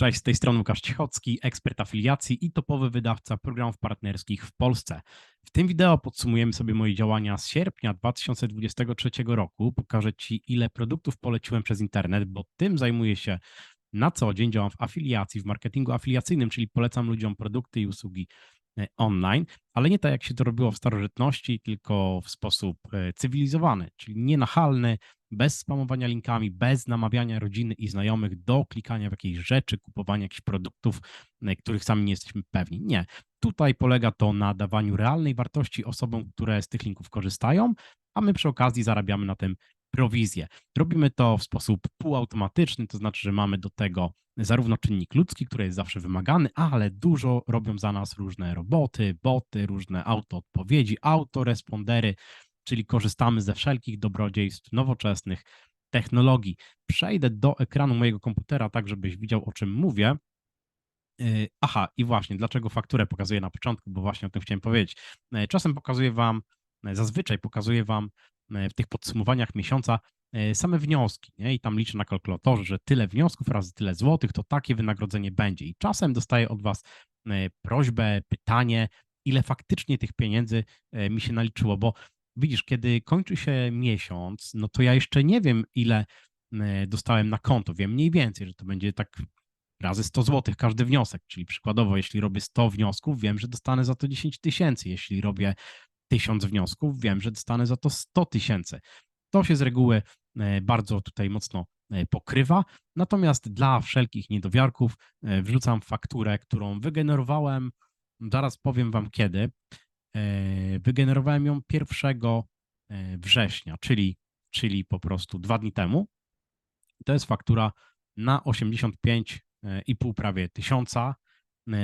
Cześć, z tej strony Łukasz Ciechocki, ekspert afiliacji i topowy wydawca programów partnerskich w Polsce. W tym wideo podsumujemy sobie moje działania z sierpnia 2023 roku. Pokażę Ci, ile produktów poleciłem przez internet, bo tym zajmuję się na co dzień. Działam w afiliacji, w marketingu afiliacyjnym, czyli polecam ludziom produkty i usługi online, ale nie tak jak się to robiło w starożytności, tylko w sposób e, cywilizowany, czyli nienachalny, bez spamowania linkami, bez namawiania rodziny i znajomych do klikania w jakieś rzeczy, kupowania jakichś produktów, e, których sami nie jesteśmy pewni. Nie. Tutaj polega to na dawaniu realnej wartości osobom, które z tych linków korzystają, a my przy okazji zarabiamy na tym prowizję. Robimy to w sposób półautomatyczny, to znaczy, że mamy do tego zarówno czynnik ludzki, który jest zawsze wymagany, ale dużo robią za nas różne roboty, boty, różne autoodpowiedzi, autorespondery, czyli korzystamy ze wszelkich dobrodziejstw nowoczesnych technologii. Przejdę do ekranu mojego komputera, tak żebyś widział, o czym mówię. Yy, aha, i właśnie, dlaczego fakturę pokazuję na początku, bo właśnie o tym chciałem powiedzieć. Yy, czasem pokazuję Wam, yy, zazwyczaj pokazuję Wam w tych podsumowaniach miesiąca same wnioski, nie? I tam liczę na kalkulatorze, że tyle wniosków razy tyle złotych, to takie wynagrodzenie będzie. I czasem dostaję od Was prośbę, pytanie, ile faktycznie tych pieniędzy mi się naliczyło, bo widzisz, kiedy kończy się miesiąc, no to ja jeszcze nie wiem, ile e, dostałem na konto. Wiem mniej więcej, że to będzie tak razy 100 zł każdy wniosek. Czyli przykładowo, jeśli robię 100 wniosków, wiem, że dostanę za to 10 tysięcy. Jeśli robię 1000 wniosków, wiem, że dostanę za to 100 tysięcy. To się z reguły e, bardzo tutaj mocno e, pokrywa. Natomiast dla wszelkich niedowiarków wrzucam fakturę, którą wygenerowałem. Zaraz powiem Wam kiedy. E, wygenerowałem ją 1 e, września, czyli, czyli po prostu dwa dni temu. To jest faktura na 85,5 prawie tysiąca e,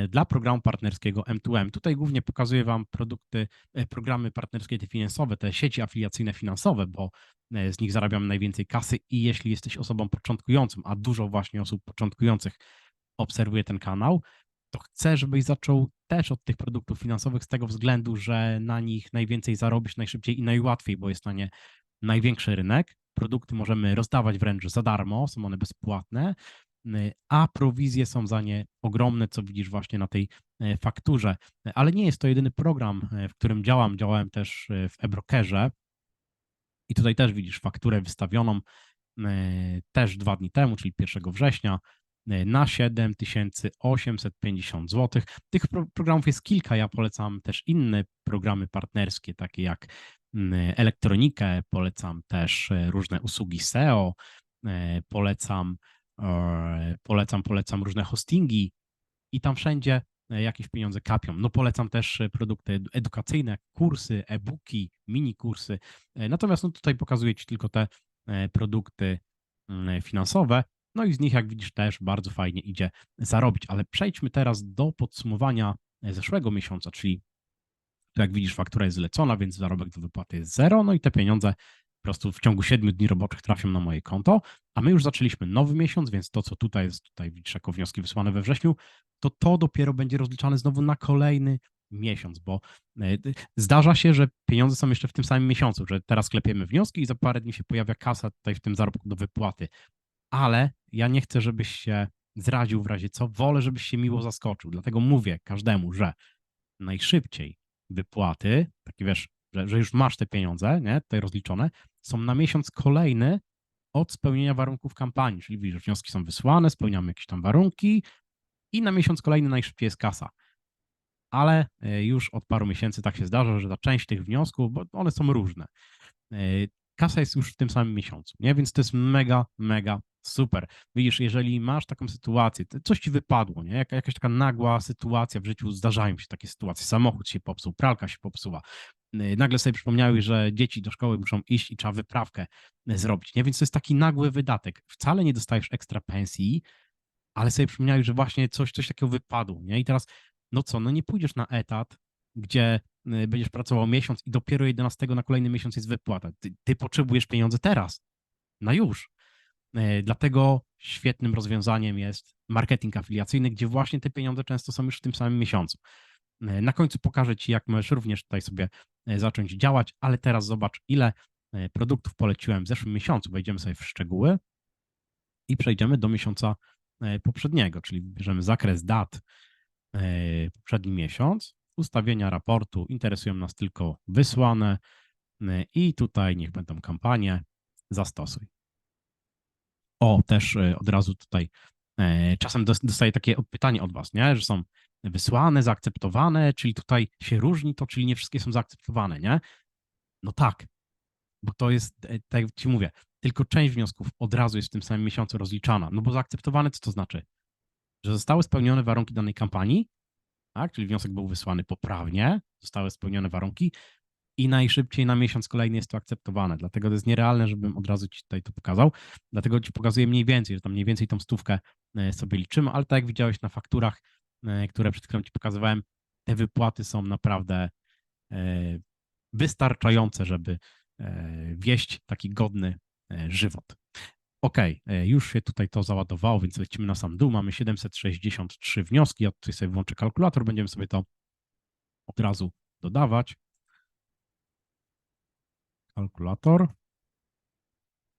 dla programu partnerskiego M2M. Tutaj głównie pokazuję Wam produkty, programy partnerskie te finansowe, te sieci afiliacyjne finansowe, bo z nich zarabiam najwięcej kasy i jeśli jesteś osobą początkującą, a dużo właśnie osób początkujących obserwuje ten kanał, to chcę, żebyś zaczął też od tych produktów finansowych z tego względu, że na nich najwięcej zarobisz najszybciej i najłatwiej, bo jest na nie największy rynek. Produkty możemy rozdawać wręcz za darmo, są one bezpłatne, a prowizje są za nie ogromne, co widzisz właśnie na tej e, fakturze. Ale nie jest to jedyny program, e, w którym działam. Działałem też e, w eBrokerze i tutaj też widzisz fakturę wystawioną też dwa dni temu, czyli 1 września. Na 7850 zł. Tych pro programów jest kilka. Ja polecam też inne programy partnerskie, takie jak elektronikę, polecam też różne usługi SEO, polecam, polecam, polecam różne hostingi i tam wszędzie jakieś pieniądze kapią. No polecam też produkty edukacyjne, kursy, e-booki, mini kursy. Natomiast no tutaj pokazuję Ci tylko te produkty mm, finansowe. No i z nich, jak widzisz, też bardzo fajnie idzie zarobić. Ale przejdźmy teraz do podsumowania zeszłego miesiąca, czyli jak widzisz, faktura jest zlecona, więc zarobek do wypłaty jest zero, no i te pieniądze po prostu w ciągu 7 dni roboczych trafią na moje konto, a my już zaczęliśmy nowy miesiąc, więc to, co tutaj jest, tutaj widzisz jako wnioski wysłane we wrześniu, to to dopiero będzie rozliczane znowu na kolejny miesiąc, bo e, zdarza się, że pieniądze są jeszcze w tym samym miesiącu, że teraz klepiemy wnioski i za parę dni się pojawia kasa tutaj w tym zarobku do wypłaty ale ja nie chcę, żebyś się zraził w razie co, wolę, żebyś się miło zaskoczył. Dlatego mówię każdemu, że najszybciej wypłaty, takie wiesz, że, że już masz te pieniądze, nie, tutaj rozliczone, są na miesiąc kolejny od spełnienia warunków kampanii, czyli widzisz, wnioski są wysłane, spełniamy jakieś tam warunki i na miesiąc kolejny najszybciej jest kasa. Ale e, już od paru miesięcy tak się zdarza, że ta część tych wniosków, bo one są różne, e, kasa jest już w tym samym miesiącu, nie? Więc to jest mega, mega super. Widzisz, jeżeli masz taką sytuację, coś ci wypadło, nie? Jaka, jakaś taka nagła sytuacja w życiu, zdarzają się takie sytuacje, samochód się popsuł, pralka się popsuła, nagle sobie przypomniały, że dzieci do szkoły muszą iść i trzeba wyprawkę y, zrobić, nie? Więc to jest taki nagły wydatek. Wcale nie dostajesz ekstra pensji, ale sobie przypomniałeś, że właśnie coś, coś takiego wypadło, nie? I teraz, no co, no nie pójdziesz na etat, gdzie y, będziesz pracował miesiąc i dopiero 11 na kolejny miesiąc jest wypłata. Ty, ty potrzebujesz pieniądze teraz, na już. Y, dlatego świetnym rozwiązaniem jest marketing afiliacyjny, gdzie właśnie te pieniądze często są już w tym samym miesiącu. Y, na końcu pokażę Ci, jak możesz również tutaj sobie zacząć działać, ale teraz zobacz, ile produktów poleciłem w zeszłym miesiącu. Wejdziemy sobie w szczegóły i przejdziemy do miesiąca e, poprzedniego, czyli bierzemy zakres dat e, poprzedni miesiąc, ustawienia raportu, interesują nas tylko wysłane e, i tutaj niech będą kampanie, zastosuj. O, też e, od razu tutaj e, czasem dos- dostaję takie pytanie od Was, nie? że są wysłane, zaakceptowane, czyli tutaj się różni to, czyli nie wszystkie są zaakceptowane, nie? No tak, bo to jest, e, tak jak Ci mówię, tylko część wniosków od razu jest w tym samym miesiącu rozliczana, no bo zaakceptowane co to znaczy? Że zostały spełnione warunki danej kampanii, tak? czyli wniosek był wysłany poprawnie, zostały spełnione warunki i najszybciej na miesiąc kolejny jest to akceptowane. Dlatego to jest nierealne, żebym od razu Ci tutaj to pokazał. Dlatego Ci pokazuję mniej więcej, że tam mniej więcej tą stówkę e, sobie liczymy, ale tak jak widziałeś na fakturach, które przed chwilą Ci pokazywałem, te wypłaty są naprawdę e, wystarczające, żeby e, wieść taki godny e, żywot. OK, e, już się tutaj to załadowało, więc lecimy na sam dół. Mamy 763 wnioski. Ja tutaj sobie włączę kalkulator, będziemy sobie to od razu dodawać. Kalkulator.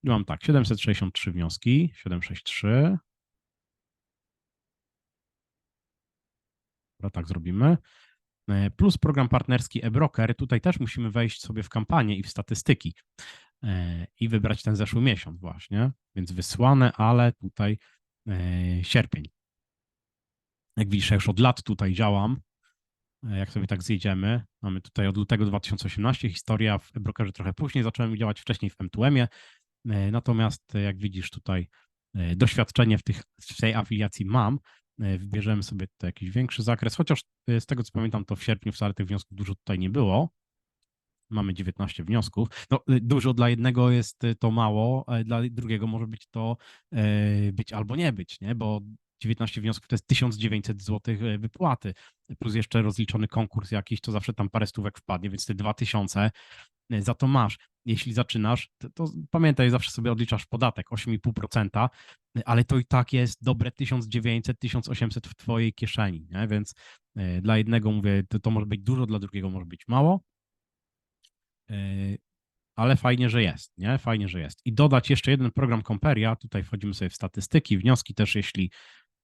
I mam tak, 763 wnioski, 763. Dobra, tak zrobimy. E, Plus program partnerski eBroker. Tutaj też musimy wejść sobie w kampanię i w statystyki e, i wybrać ten zeszły miesiąc właśnie. Więc wysłane, ale tutaj e, sierpień. Jak widzisz, ja już od lat tutaj działam. Jak sobie tak zjedziemy, mamy tutaj od lutego 2018 historia w brokerze trochę później, zacząłem działać wcześniej w M2M-ie, e, natomiast jak widzisz tutaj doświadczenie w, tych, w tej afiliacji mam, wybierzemy sobie tutaj jakiś większy zakres, chociaż e, z tego co pamiętam to w sierpniu wcale tych wniosków dużo tutaj nie było, mamy 19 wniosków. No, e, dużo dla jednego jest e, to mało, dla drugiego może być to e, być albo nie być, nie? bo 19 wniosków to jest 1900 zł wypłaty, plus jeszcze rozliczony konkurs jakiś, to zawsze tam parę stówek wpadnie, więc te 2000 e, za to masz. Jeśli zaczynasz, to, to pamiętaj, zawsze sobie odliczasz podatek 8,5%, ale to i tak jest dobre 1900, 1800 w twojej kieszeni, nie? więc e, dla jednego mówię, to, to może być dużo, dla drugiego może być mało, e, ale fajnie, że jest, nie? Fajnie, że jest. I dodać jeszcze jeden program Comperia, tutaj wchodzimy sobie w statystyki, wnioski też, jeśli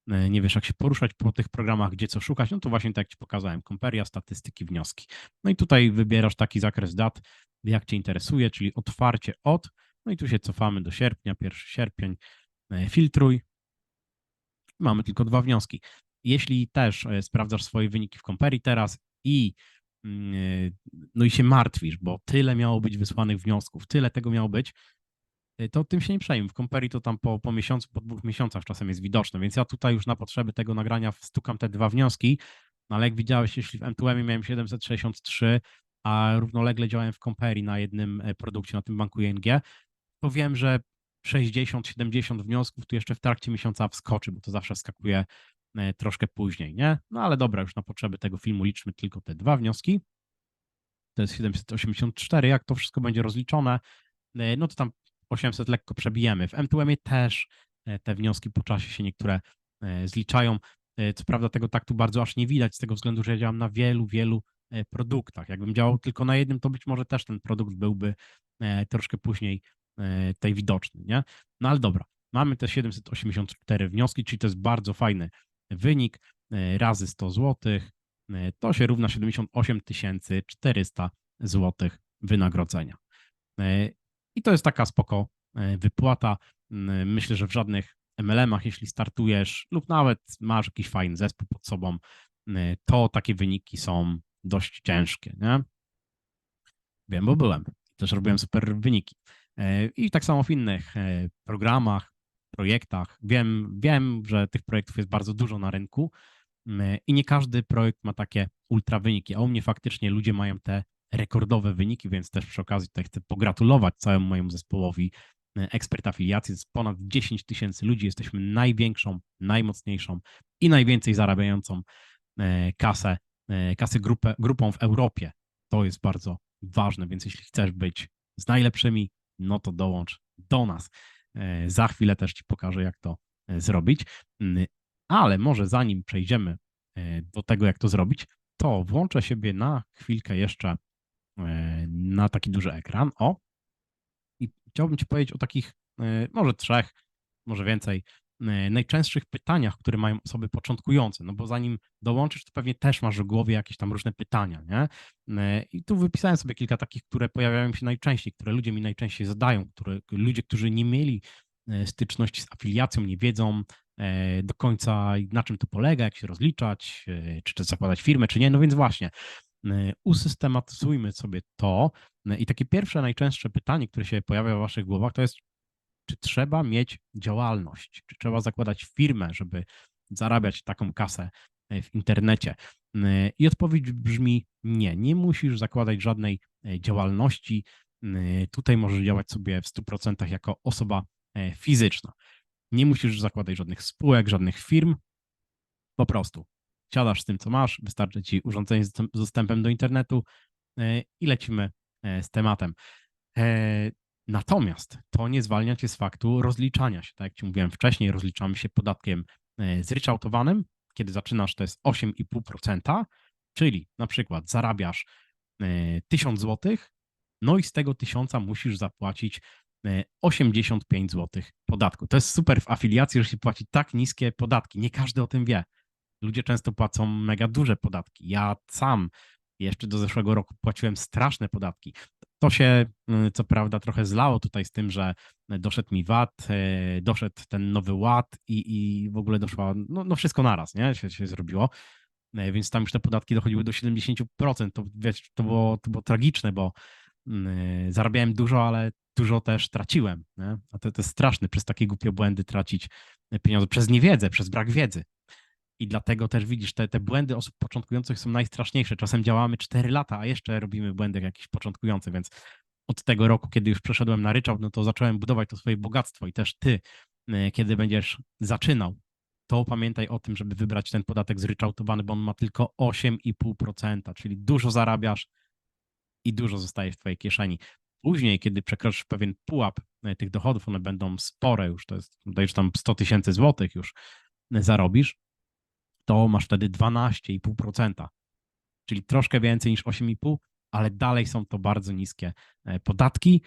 nie wiesz, jak się poruszać po tych programach, gdzie co szukać, no to właśnie tak jak Ci pokazałem, Comperia, statystyki, wnioski. No i tutaj wybierasz taki zakres dat, jak Cię interesuje, czyli otwarcie od, no i tu się cofamy do sierpnia, 1 sierpień, e, filtruj. Mamy tylko dwa wnioski. Jeśli też e, sprawdzasz swoje wyniki w Comperii teraz i mm, e, no i się martwisz, bo tyle miało być wysłanych wniosków, tyle tego miało być, e, to tym się nie przejmuj. W Comperi to tam po, po miesiącu, po dwóch miesiącach czasem jest widoczne, więc ja tutaj już na potrzeby tego nagrania stukam te dwa wnioski, no ale jak widziałeś, jeśli w M2M miałem 763, a równolegle działałem w Comperi na jednym e, produkcie, na tym banku ING, to wiem, że 60-70 wniosków tu jeszcze w trakcie miesiąca wskoczy, bo to zawsze wskakuje e, troszkę później, nie? No ale dobra, już na potrzeby tego filmu liczmy tylko te dwa wnioski. To jest 784, jak to wszystko będzie rozliczone, e, no to tam 800 lekko przebijemy. W M2M też e, te wnioski po czasie się niektóre e, zliczają. E, Co prawda tego taktu bardzo aż nie widać z tego względu, że ja działam na wielu, wielu produktach. Jakbym działał tylko na jednym, to być może też ten produkt byłby troszkę później tej widoczny, nie? No ale dobra, mamy te 784 wnioski, czyli to jest bardzo fajny wynik, razy 100 zł, to się równa 78 400 zł wynagrodzenia. I to jest taka spoko e, wypłata. Mm, Myślę, że w żadnych MLM-ach, jeśli startujesz lub nawet masz jakiś fajny zespół pod sobą, e, to takie wyniki są dość ciężkie, nie? Wiem, bo byłem. Też robiłem super wyniki. E, I tak samo w innych e, programach, projektach. Wiem, wiem, że tych projektów jest bardzo dużo na rynku mm, i nie każdy projekt ma takie ultra wyniki, a u mnie faktycznie ludzie mają te rekordowe wyniki, więc też przy okazji tutaj chcę pogratulować całemu mojemu zespołowi e, ekspert afiliacji. Z ponad 10 tysięcy ludzi jesteśmy największą, najmocniejszą i najwięcej zarabiającą e, kasę, e, kasę grupę, grupą w Europie. To jest bardzo ważne, więc jeśli chcesz być z najlepszymi, no to dołącz do nas. Za chwilę też Ci pokażę, jak to zrobić. Mm, Ale może zanim przejdziemy do tego, jak to zrobić, to włączę siebie na chwilkę jeszcze na taki duży ekran. O, i chciałbym Ci powiedzieć o takich, e, może trzech, może więcej e, najczęstszych pytaniach, które mają osoby początkujące, no bo zanim dołączysz, to pewnie też masz w głowie jakieś tam różne pytania, nie? E, I tu wypisałem sobie kilka takich, które pojawiają się najczęściej, które ludzie mi najczęściej zadają, które ludzie, którzy nie mieli e, styczności z afiliacją, nie wiedzą do końca na czym to polega, jak się rozliczać, czy też zakładać firmę, czy nie, no więc właśnie, usystematyzujmy sobie to i takie pierwsze, najczęstsze pytanie, które się pojawia w waszych głowach, to jest, czy trzeba mieć działalność, czy trzeba zakładać firmę, żeby zarabiać taką kasę e, w internecie? I odpowiedź brzmi nie, nie musisz zakładać żadnej działalności. Tutaj możesz działać sobie w 100% jako osoba fizyczna. Nie musisz zakładać żadnych spółek, żadnych firm. Po prostu siadasz z tym, co masz, wystarczy ci urządzenie z dostępem do internetu i lecimy z tematem. Natomiast to nie zwalnia cię z faktu rozliczania się. Tak jak ci mówiłem wcześniej, rozliczamy się podatkiem e, zryczałtowanym. Kiedy zaczynasz, to jest 8,5%, czyli na przykład zarabiasz 1000 e, zł, no i z tego 1000 musisz zapłacić 85 e, zł podatku. To jest super w afiliacji, że się płaci tak niskie podatki. Nie każdy o tym wie. Ludzie często płacą mega duże podatki. Ja sam jeszcze do zeszłego roku płaciłem straszne podatki. To się y, co prawda trochę zlało tutaj z tym, że doszedł mi VAT, y, doszedł ten nowy ład i, i w ogóle doszło, no, no wszystko naraz, nie, się, się zrobiło, y, więc tam już te podatki dochodziły do 70%, to, wiesz, to, było, to było tragiczne, bo zarabiałem dużo, ale dużo też traciłem, nie? a to, to jest straszne, przez takie głupie błędy tracić pieniądze, przez niewiedzę, przez brak wiedzy. I dlatego też widzisz, te, te błędy osób początkujących są najstraszniejsze. Czasem działamy 4 lata, a jeszcze robimy błędy jakieś początkujące, więc od tego roku, kiedy już przeszedłem na ryczałt, no to zacząłem budować to swoje bogactwo i też ty, e, kiedy będziesz zaczynał, to pamiętaj o tym, żeby wybrać ten podatek zryczałtowany, bo on ma tylko 8,5%, czyli dużo zarabiasz i dużo zostaje w twojej kieszeni. Później, kiedy przekroczysz pewien pułap e, tych dochodów, one będą spore już, to jest, dajesz tam 100 tysięcy złotych już e, zarobisz, to masz wtedy 12,5%, czyli troszkę więcej niż 8,5%, ale dalej są to bardzo niskie e, podatki.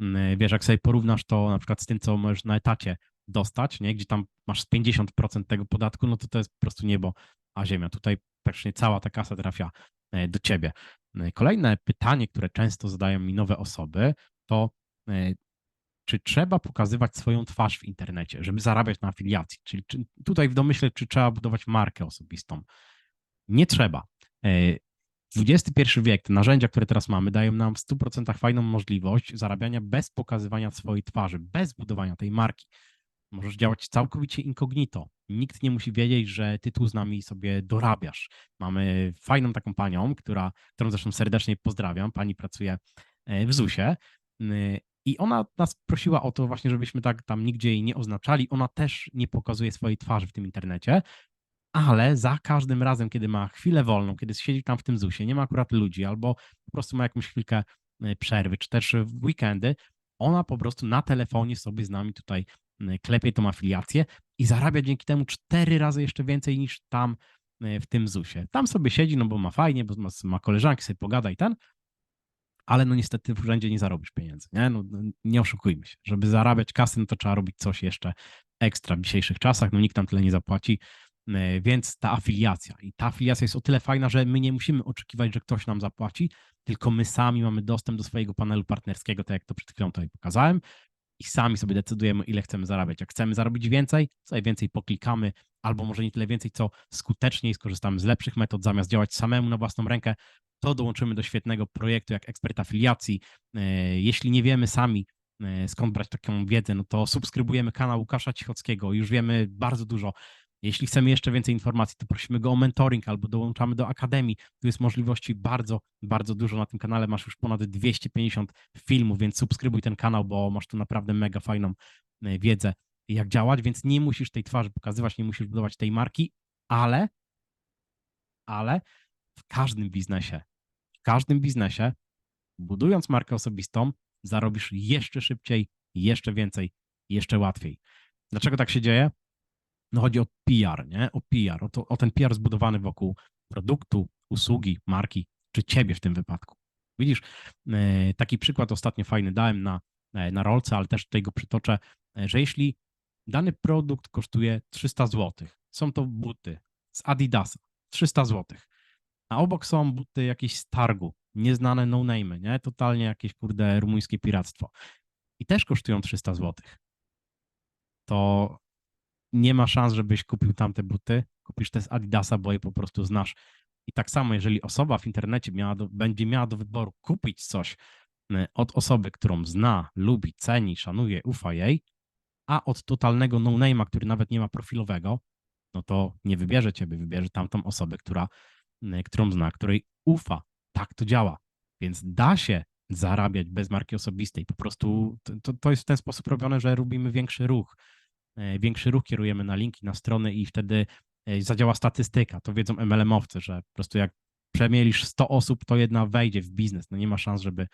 Mm, wiesz, jak sobie porównasz to na przykład z tym, co możesz na etacie dostać, nie? gdzie tam masz 50% tego podatku, no to to jest po prostu niebo a ziemia. Tutaj praktycznie cała ta kasa trafia e, do ciebie. E, kolejne pytanie, które często zadają mi nowe osoby, to czy trzeba pokazywać swoją twarz w internecie, żeby zarabiać na afiliacji? Czyli czy, tutaj w domyśle, czy trzeba budować markę osobistą? Nie trzeba. XXI e, wiek, te narzędzia, które teraz mamy, dają nam w 100% fajną możliwość zarabiania bez pokazywania swojej twarzy, bez budowania tej marki. Możesz działać całkowicie incognito. Nikt nie musi wiedzieć, że ty tu z nami sobie dorabiasz. Mamy fajną taką panią, która, którą zresztą serdecznie pozdrawiam. Pani pracuje e, w ZUS-ie i ona nas prosiła o to właśnie, żebyśmy tak tam nigdzie jej nie oznaczali. Ona też nie pokazuje swojej twarzy w tym internecie, ale za każdym razem, kiedy ma chwilę wolną, kiedy siedzi tam w tym ZUS-ie, nie ma akurat ludzi, albo po prostu ma jakąś chwilkę e, przerwy, czy też w weekendy, ona po prostu na telefonie sobie z nami tutaj e, klepie tą afiliację i zarabia dzięki temu cztery razy jeszcze więcej niż tam e, w tym ZUS-ie. Tam sobie siedzi, no bo ma fajnie, bo ma koleżanki, sobie pogada i ten, ale no niestety w urzędzie nie zarobisz pieniędzy, nie? No, no, nie oszukujmy się. Żeby zarabiać kasy, no to trzeba robić coś jeszcze ekstra w dzisiejszych czasach, no nikt nam tyle nie zapłaci, e, więc ta afiliacja. I ta afiliacja jest o tyle fajna, że my nie musimy oczekiwać, że ktoś nam zapłaci, tylko my sami mamy dostęp do swojego panelu partnerskiego, tak jak to przed chwilą tutaj pokazałem, i sami sobie decydujemy, ile chcemy zarabiać. Jak chcemy zarobić więcej, sobie więcej poklikamy, albo może nie tyle więcej, co skuteczniej skorzystamy z lepszych metod, zamiast działać samemu na własną rękę, to dołączymy do świetnego projektu jak ekspert afiliacji. E, jeśli nie wiemy sami, e, skąd brać taką wiedzę, no to subskrybujemy kanał Łukasza Cichockiego, już wiemy bardzo dużo. Jeśli chcemy jeszcze więcej informacji, to prosimy go o mentoring albo dołączamy do Akademii. Tu jest możliwości bardzo, bardzo dużo na tym kanale. Masz już ponad 250 filmów, więc subskrybuj ten kanał, bo masz tu naprawdę mega fajną e, jak działać, więc nie musisz tej twarzy pokazywać, nie musisz budować tej marki, ale, ale w każdym biznesie w każdym biznesie, budując markę osobistą, zarobisz jeszcze szybciej, jeszcze więcej, jeszcze łatwiej. Dlaczego tak się dzieje? No chodzi o PR, nie? O PR, o, to, o ten PR zbudowany wokół produktu, usługi, marki, czy ciebie w tym wypadku. Widzisz, e, taki przykład ostatnio fajny dałem na, e, na rolce, ale też tutaj go przytoczę, e, że jeśli dany produkt kosztuje 300 zł. Są to buty z Adidasa, 300 zł. A obok są buty jakieś z targu, nieznane no-name, nie? Totalnie jakieś, kurde, rumuńskie piractwo. I też kosztują 300 zł. To nie ma szans, żebyś kupił tamte buty, kupisz te z Adidasa, bo je po prostu znasz. I tak samo, jeżeli osoba w internecie miała do, będzie miała do wyboru kupić coś y, od osoby, którą zna, lubi, ceni, szanuje, ufa jej, a od totalnego no-name'a, który nawet nie ma profilowego, no to nie wybierze ciebie, wybierze tamtą osobę, która, y, którą zna, której ufa. Tak to działa. Więc da się zarabiać bez marki osobistej. Po prostu to, to jest w ten sposób robione, że robimy większy ruch. y, Większy ruch kierujemy na linki, na strony i wtedy y, zadziała statystyka. To wiedzą MLM-owcy, że po prostu jak przemielisz 100 osób, to jedna wejdzie w biznes. No nie ma szans, żeby,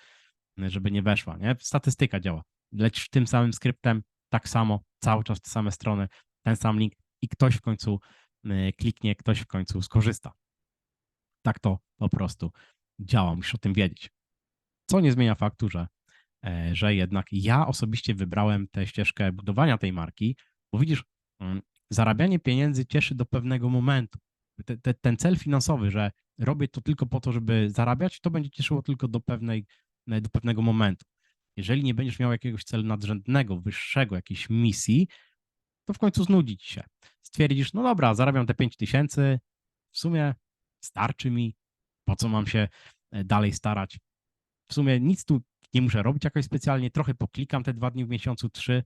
żeby nie weszła. Nie? Statystyka działa. Lecisz tym samym skryptem, tak samo, cały czas te same strony, ten sam link i ktoś w końcu y, kliknie, ktoś w końcu skorzysta. Tak to po prostu działa, musisz o tym wiedzieć. Co nie zmienia faktu, że, e, że jednak ja osobiście wybrałem tę ścieżkę budowania tej marki, bo widzisz, mm, zarabianie pieniędzy cieszy do pewnego momentu. Te, te, ten cel finansowy, że robię to tylko po to, żeby zarabiać, to będzie cieszyło tylko do, pewnej, e, do pewnego momentu. Jeżeli nie będziesz miał jakiegoś celu nadrzędnego, wyższego, jakiejś misji, to w końcu znudzi ci się. Stwierdzisz, no dobra, zarabiam te 5 tysięcy, w sumie starczy mi, po co mam się e, dalej starać. W sumie nic tu nie muszę robić jakoś specjalnie, trochę poklikam te dwa dni w miesiącu, trzy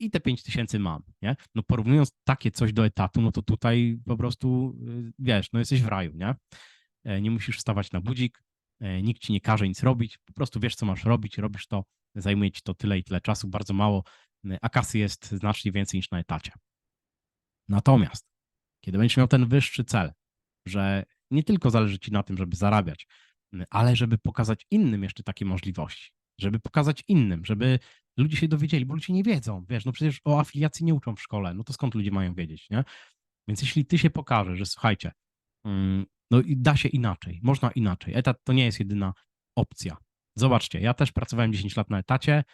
i te 5 tysięcy mam, nie? No porównując takie coś do etatu, no to tutaj po prostu, y, wiesz, no jesteś w raju, nie? E, Nie musisz wstawać na budzik, nikt ci nie każe nic robić, po prostu wiesz, co masz robić, robisz to, zajmuje ci to tyle i tyle czasu, bardzo mało, y, a kasy jest znacznie więcej niż na etacie. Natomiast, kiedy będziesz miał ten wyższy cel, że nie tylko zależy ci na tym, żeby zarabiać, ale żeby pokazać innym jeszcze takie możliwości, żeby pokazać innym, żeby ludzie się dowiedzieli, bo ludzie nie wiedzą, wiesz, no przecież o afiliacji nie uczą w szkole, no to skąd ludzie mają wiedzieć, nie? Więc jeśli ty się pokażesz, że słuchajcie, no i da się inaczej, można inaczej, etat to nie jest jedyna opcja. Zobaczcie, ja też pracowałem 10 lat na etacie,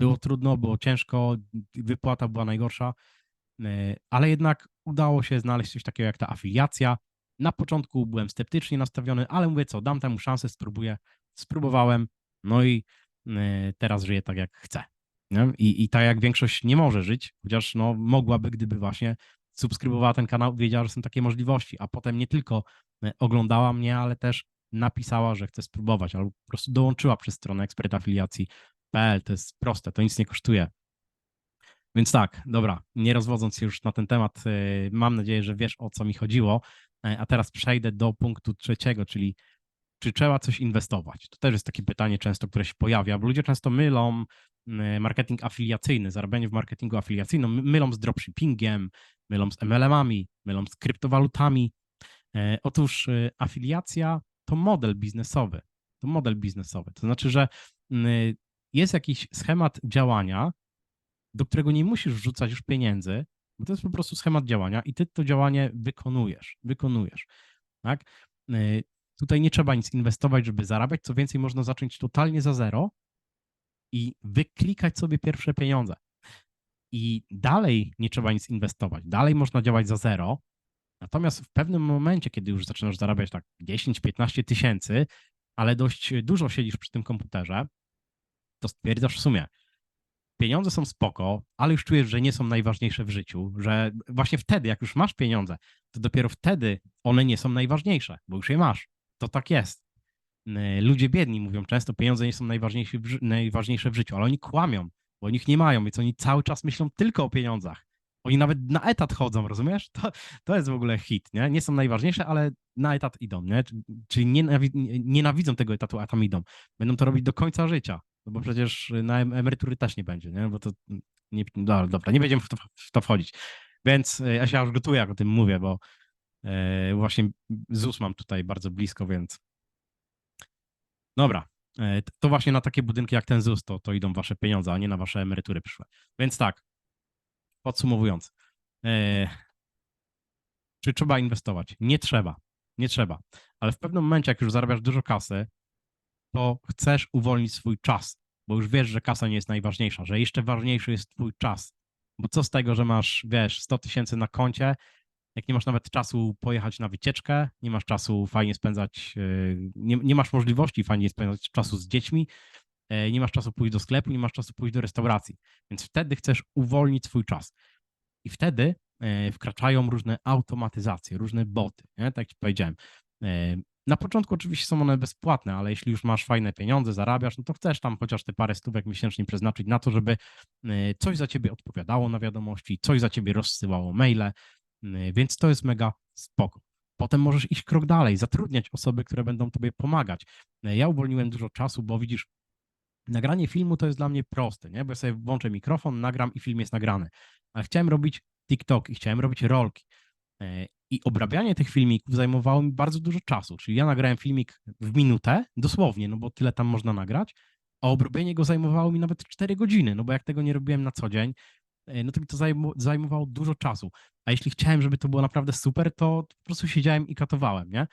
było trudno, było ciężko, wypłata była najgorsza, e, ale jednak udało się znaleźć coś takiego jak ta afiliacja. Na początku byłem sceptycznie nastawiony, ale mówię co, dam temu szansę, spróbuję. Spróbowałem, no i e, teraz żyję tak jak chcę. I, I tak jak większość nie może żyć, chociaż no, mogłaby, gdyby właśnie subskrybowała ten kanał, wiedziała, że są takie możliwości, a potem nie tylko e, oglądała mnie, ale też napisała, że chce spróbować, albo po prostu dołączyła przez stronę ekspertafiliacji.pl. To jest proste, to nic nie kosztuje. Więc tak, dobra, nie rozwodząc się już na ten temat, y, mam nadzieję, że wiesz o co mi chodziło. E, A teraz przejdę do punktu trzeciego, czyli czy trzeba coś inwestować? To też jest takie pytanie często, które się pojawia, bo ludzie często mylą y, marketing afiliacyjny, zarabianie w marketingu afiliacyjnym, my- mylą z dropshippingiem, mylą z MLM-ami, mylą z kryptowalutami. E, Otóż y, afiliacja to model biznesowy. To model biznesowy. To znaczy, że y, jest jakiś schemat działania, do którego nie musisz wrzucać już pieniędzy, bo to jest po prostu schemat działania i ty to działanie wykonujesz, wykonujesz, tak? Tutaj nie trzeba nic inwestować, żeby zarabiać, co więcej można zacząć totalnie za zero i wyklikać sobie pierwsze pieniądze. I dalej nie trzeba nic inwestować, dalej można działać za zero, natomiast w pewnym momencie, kiedy już zaczynasz zarabiać tak 10-15 tysięcy, ale dość dużo siedzisz przy tym komputerze, to stwierdzasz w sumie, pieniądze są spoko, ale już czujesz, że nie są najważniejsze w życiu, że właśnie wtedy, jak już masz pieniądze, to dopiero wtedy one nie są najważniejsze, bo już je masz. To tak jest. Ludzie biedni mówią często, pieniądze nie są najważniejsze w, ży- najważniejsze w życiu, ale oni kłamią, bo oni ich nie mają, więc oni cały czas myślą tylko o pieniądzach. Oni nawet na etat chodzą, rozumiesz? To, to jest w ogóle hit, nie? Nie są najważniejsze, ale na etat idą, nie? Czyli nienawi- nienawidzą tego etatu, a tam idą. Będą to robić do końca życia. No bo przecież na em- emerytury też nie będzie, nie? Bo to nie, dobra, dobra, nie będziemy w to, w to wchodzić. Więc e, ja się już gotuję, jak o tym mówię, bo właśnie ZUS mam tutaj bardzo blisko, więc dobra. e, To właśnie na takie budynki jak ten ZUS to, to idą wasze pieniądze, a nie na wasze emerytury przyszłe. Więc tak, podsumowując, e, czy trzeba inwestować? Nie trzeba, nie trzeba. Ale w pewnym momencie, jak już zarabiasz dużo kasy, to chcesz uwolnić swój czas, bo już wiesz, że kasa nie jest najważniejsza, że jeszcze ważniejszy jest twój czas, Bo co z tego, że masz, wiesz, 100 tysięcy na koncie, jak nie masz nawet czasu pojechać na wycieczkę, nie masz czasu fajnie spędzać, yy, nie, nie masz możliwości fajnie spędzać czasu z dziećmi, yy, nie masz czasu pójść do sklepu, nie masz czasu pójść do restauracji. Więc wtedy chcesz uwolnić swój czas. I wtedy yy, wkraczają różne automatyzacje, różne boty, nie? tak jak powiedziałem. Na początku oczywiście są one bezpłatne, ale jeśli już masz fajne pieniądze, zarabiasz, no to chcesz tam chociaż te parę stówek miesięcznie przeznaczyć na to, żeby coś za ciebie odpowiadało na wiadomości, coś za ciebie rozsyłało maile, więc to jest mega spoko. Potem możesz iść krok dalej, zatrudniać osoby, które będą tobie pomagać. Yy, Ja uwolniłem dużo czasu, bo widzisz, nagranie filmu to jest dla mnie proste, nie? Bo ja sobie włączę mikrofon, nagram i film jest nagrany. Ale chciałem robić TikTok i chciałem robić rolki. E, I obrabianie tych filmików zajmowało mi bardzo dużo czasu. Czyli ja nagrałem filmik w minutę, dosłownie, no bo tyle tam można nagrać, a obrobienie go zajmowało mi nawet 4 godziny, no bo jak tego nie robiłem na co dzień, e, no to mi to zajmowało dużo czasu. A jeśli chciałem, żeby to było naprawdę super, to po prostu siedziałem i katowałem, nie?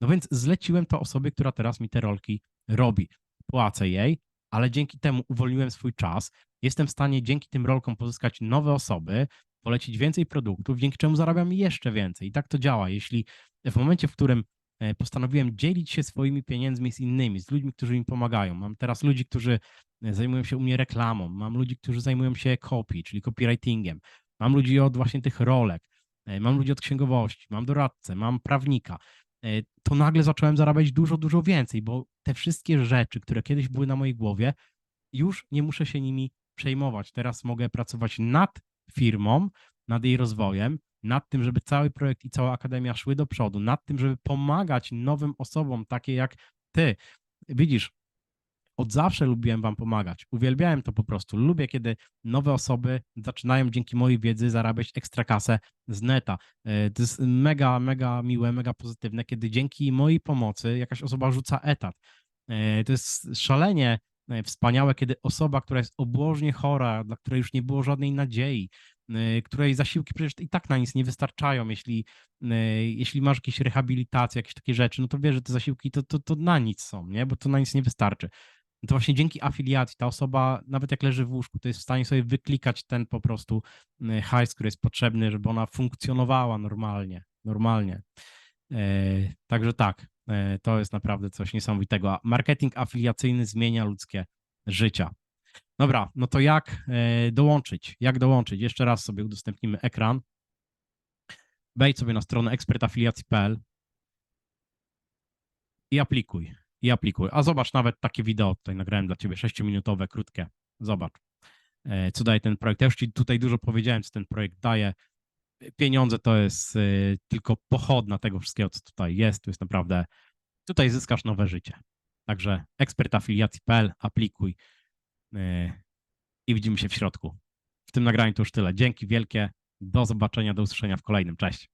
No więc zleciłem to osobie, która teraz mi te rolki robi. Płacę jej, ale dzięki temu uwolniłem swój czas. Jestem w stanie dzięki tym rolkom pozyskać nowe osoby, polecić więcej produktów, dzięki czemu zarabiam jeszcze więcej. I tak to działa. Jeśli w momencie, w którym e, postanowiłem dzielić się swoimi pieniędzmi z innymi, z ludźmi, którzy mi pomagają, mam teraz ludzi, którzy e, zajmują się u mnie reklamą, mam ludzi, którzy zajmują się copy, czyli copywritingiem, mam ludzi od właśnie tych rolek, e, mam ludzi od księgowości, mam doradcę, mam prawnika, e, to nagle zacząłem zarabiać dużo, dużo więcej, bo te wszystkie rzeczy, które kiedyś były na mojej głowie, już nie muszę się nimi przejmować. Teraz mogę pracować nad firmą, nad jej rozwojem, nad tym, żeby cały projekt i cała akademia szły do przodu, nad tym, żeby pomagać nowym osobom, takie jak ty. Widzisz, od zawsze lubiłem Wam pomagać. Uwielbiałem to po prostu. Lubię, kiedy nowe osoby zaczynają dzięki mojej wiedzy zarabiać ekstra kasę z neta. E, To jest mega, mega miłe, mega pozytywne, kiedy dzięki mojej pomocy jakaś osoba rzuca etat. E, To jest szalenie e, wspaniałe, kiedy osoba, która jest obłożnie chora, dla której już nie było żadnej nadziei, której zasiłki przecież i tak na nic nie wystarczają, jeśli, jeśli masz jakieś rehabilitacje, jakieś takie rzeczy, no to wiesz, że te zasiłki to, to, to na nic są, nie? bo to na nic nie wystarczy to właśnie dzięki afiliacji ta osoba, nawet jak leży w łóżku, to jest w stanie sobie wyklikać ten po prostu y, hajs, który jest potrzebny, żeby ona funkcjonowała normalnie, normalnie. E, Także tak, e, to jest naprawdę coś niesamowitego. A Marketing afiliacyjny zmienia ludzkie życia. Dobra, no to jak e, dołączyć? Jak dołączyć? Jeszcze raz sobie udostępnimy ekran. Wejdź sobie na stronę ekspertafiliacji.pl i aplikuj i aplikuj. A zobacz, nawet takie wideo tutaj nagrałem dla ciebie, 6-minutowe, krótkie. Zobacz, e, co daje ten projekt. Ja już ci tutaj dużo powiedziałem, co ten projekt daje. Pieniądze to jest e, tylko pochodna tego wszystkiego, co tutaj jest. To jest naprawdę, tutaj zyskasz nowe życie. Także ekspertafiliacji.pl, aplikuj e, i widzimy się w środku. W tym nagraniu to już tyle. Dzięki wielkie. Do zobaczenia, do usłyszenia w kolejnym. Cześć.